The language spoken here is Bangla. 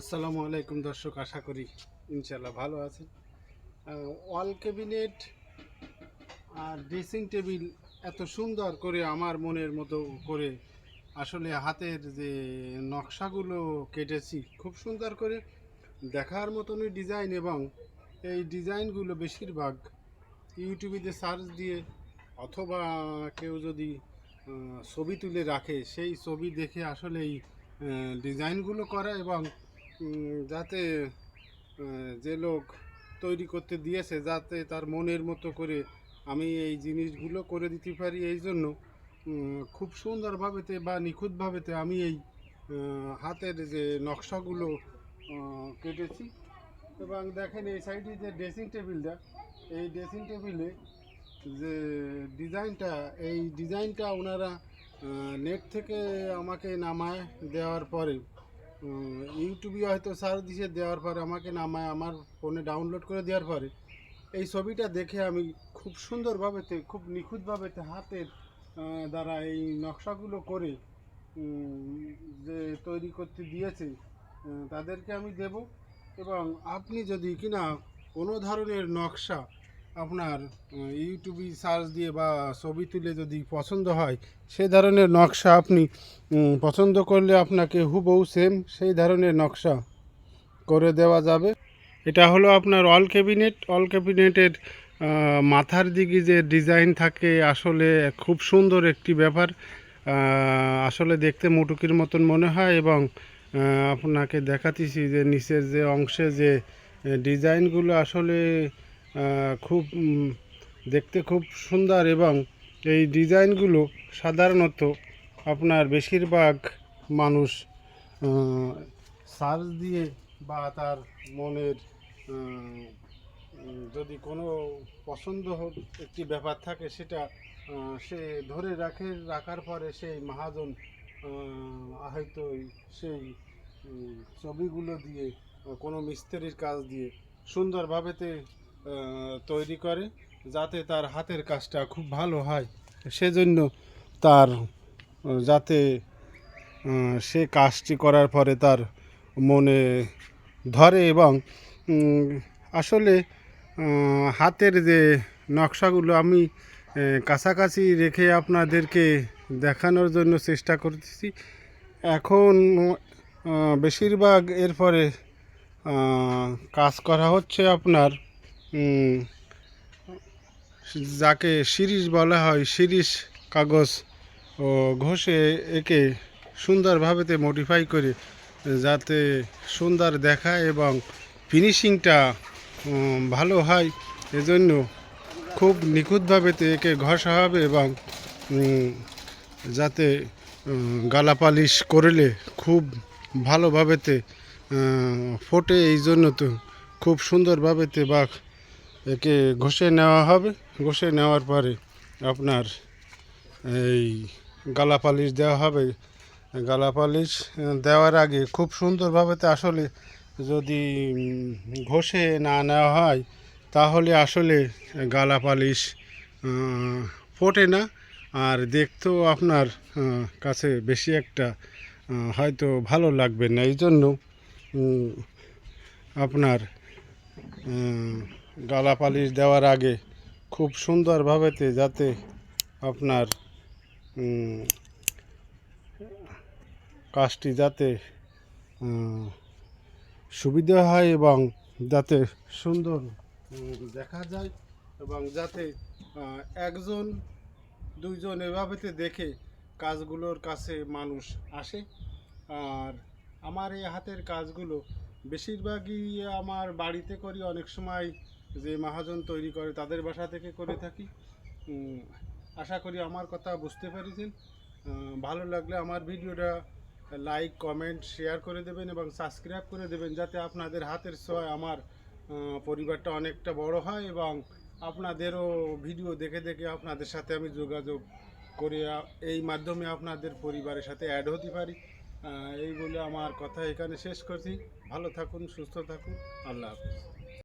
আসসালামু আলাইকুম দর্শক, আশা করি ইনশাল্লাহ ভালো আছেন। ওয়াল ক্যাবিনেট আর ড্রেসিং টেবিল এত সুন্দর করে আমার মনের মতো করে আসলে হাতের যে নকশাগুলো কেটেছি, খুব সুন্দর করে দেখার মতনই ডিজাইন এবং এই ডিজাইনগুলো বেশিরভাগ ইউটিউবে সার্চ দিয়ে অথবা কেউ যদি ছবি তুলে রাখে, সেই ছবি দেখে আসলে এই ডিজাইনগুলো করা এবং যাতে যে লোক তৈরি করতে দিয়েছে, যাতে তার মনের মতো করে আমি এই জিনিসগুলো করে দিতে পারি, এই জন্য খুব সুন্দরভাবেতে বা নিখুঁতভাবেতে আমি এই হাতের যে নকশাগুলো কেটেছি। এবং দেখেন এই সাইডে যে ড্রেসিং টেবিলটা, এই ড্রেসিং টেবিলে যে ডিজাইনটা, এই ডিজাইনটা ওনারা নেট থেকে আমাকে নামায় দেওয়ার পরে ইউটিউবে হয়তো সার্চ দিয়ে দেওয়ার পরে আমাকে নামায়, আমার ফোনে ডাউনলোড করে দেওয়ার পরে এই ছবিটা দেখে আমি খুব সুন্দরভাবেতে, খুব নিখুঁতভাবেতে হাতের দ্বারা এই নকশাগুলো করে যে তৈরি করতে দিয়েছে তাদেরকে আমি দেব। এবং আপনি যদি কিনা কোনো ধরনের নকশা আপনার ইউটিউবে সার্চ দিয়ে বা ছবি তুলে যদি পছন্দ হয় সেই ধরনের নকশা আপনি পছন্দ করলে আপনাকে হুবহু সেম সেই ধরনের নকশা করে দেওয়া যাবে। এটা হলো আপনার অল ক্যাবিনেট অল ক্যাবিনেটের মাথার দিকে যে ডিজাইন থাকে, আসলে খুব সুন্দর একটি ব্যাপার। আসলে দেখতে মুটুকির মতন মনে হয় এবং আপনাকে দেখাতেছি যে নিচের যে অংশে যে ডিজাইনগুলো আসলে খুব দেখতে খুব সুন্দর এবং এই ডিজাইনগুলো সাধারণত আপনার বেশিরভাগ মানুষ সার্চ দিয়ে বা তার মনের যদি কোনো পছন্দ একটি ব্যাপার থাকে সেটা সে ধরে রাখে, রাখার পরে সেই মহাজন হয়তো সেই ছবিগুলো দিয়ে, কোনো মিস্ত্রির কাজ দিয়ে সুন্দরভাবেতে তৈরি করে যাতে তার হাতের কাজটা খুব ভালো হয়। সেজন্য তার যাতে সে কাজটি করার পরে তার মনে ধরে এবং আসলে হাতের যে নকশাগুলো আমি কাছাকাছি রেখে আপনাদেরকে দেখানোর জন্য চেষ্টা করতেছি। এখন বেশিরভাগ এরপরে কাজ করা হচ্ছে আপনার যাকে শিরিষ বলা হয় শিরিষ কাগজ ও ঘষে একে সুন্দরভাবেতে মডিফাই করে যাতে সুন্দর দেখায় এবং ফিনিশিংটা ভালো হয় এজন্য খুব নিখুঁতভাবেতে একে ঘষা হবে এবং যাতে উম, গালা পালিশ করলে খুব ভালোভাবেতে ফোটে এই জন্য তো খুব সুন্দরভাবেতে বা একে ঘষে নেওয়া হবে। ঘষে নেওয়ার পরে আপনার এই গালা পালিশ দেওয়া হবে। গালা পালিশ দেওয়ার আগে খুব সুন্দরভাবেতে আসলে যদি ঘষে না নেওয়া হয়, তাহলে আসলে গালা পালিশ ফোটে না। আর দেখতেও আপনার কাছে বেশি একটা হয়তো ভালো লাগবে না। এই জন্য আপনার গালা পালিশ দেওয়ার আগে খুব সুন্দরভাবেতে যাতে আপনার কাজটি যাতে সুবিধা হয় এবং যাতে সুন্দর দেখা যায় এবং যাতে একজন, দুইজন এভাবেতে দেখে কাজগুলোর কাছে মানুষ আসে। আর আমার এই হাতের কাজগুলো বেশিরভাগই আমার বাড়িতে করি, অনেক সময় যে মহাজন তৈরি করে তাদের বাসা থেকে করে থাকি। আশা করি আমার কথা বুঝতে পেরেছেন। ভালো লাগলে আমার ভিডিওটা লাইক কমেন্ট শেয়ার করে দেবেন এবং সাবস্ক্রাইব করে দেবেন যাতে আপনাদের হাতের ছোঁয়ায় আমার পরিবারটা অনেকটা বড় হয় এবং আপনাদেরও ভিডিও দেখে দেখে আপনাদের সাথে আমি যোগাযোগ করে এই মাধ্যমে আপনাদের পরিবারের সাথে অ্যাড হতে পারি। এই বলে আমার কথা এখানে শেষ করছি। ভালো থাকুন, সুস্থ থাকুন। আল্লাহ হাফিজ।